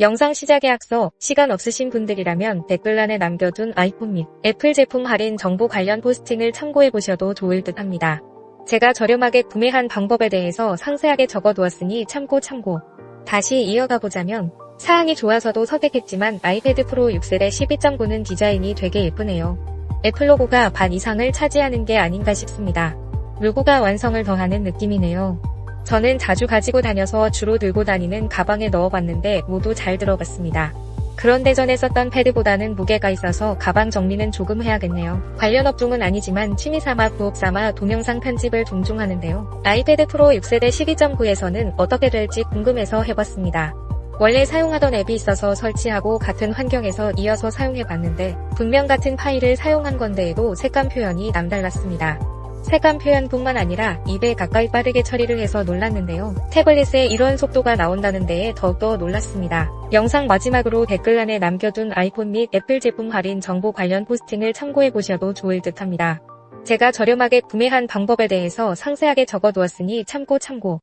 영상 시작에 앞서 시간 없으신 분들이라면 댓글란에 남겨둔 아이폰 및 애플 제품 할인 정보 관련 포스팅을 참고해보셔도 좋을 듯 합니다. 제가 저렴하게 구매한 방법에 대해서 상세하게 적어두었으니 참고 참고. 다시 이어가 보자면 사양이 좋아서도 선택했지만 아이패드 프로 6세대 12.9는 디자인이 되게 예쁘네요. 애플 로고가 반 이상을 차지하는 게 아닌가 싶습니다. 로고가 완성을 더하는 느낌이네요. 저는 자주 가지고 다녀서 주로 들고 다니는 가방에 넣어봤는데 모두 잘 들어갔습니다. 그런데 전에 썼던 패드보다는 무게가 있어서 가방 정리는 조금 해야겠네요. 관련 업종은 아니지만 취미삼아 부업삼아 동영상 편집을 종종 하는데요. 아이패드 프로 6세대 12.9에서는 어떻게 될지 궁금해서 해봤습니다. 원래 사용하던 앱이 있어서 설치하고 같은 환경에서 이어서 사용해봤는데 분명 같은 파일을 사용한 건데에도 색감 표현이 남달랐습니다. 색감 표현뿐만 아니라 2배 가까이 빠르게 처리를 해서 놀랐는데요. 태블릿에 이런 속도가 나온다는 데에 더욱더 놀랐습니다. 영상 마지막으로 댓글란에 남겨둔 아이폰 및 애플 제품 할인 정보 관련 포스팅을 참고해 보셔도 좋을 듯 합니다. 제가 저렴하게 구매한 방법에 대해서 상세하게 적어두었으니 참고 참고.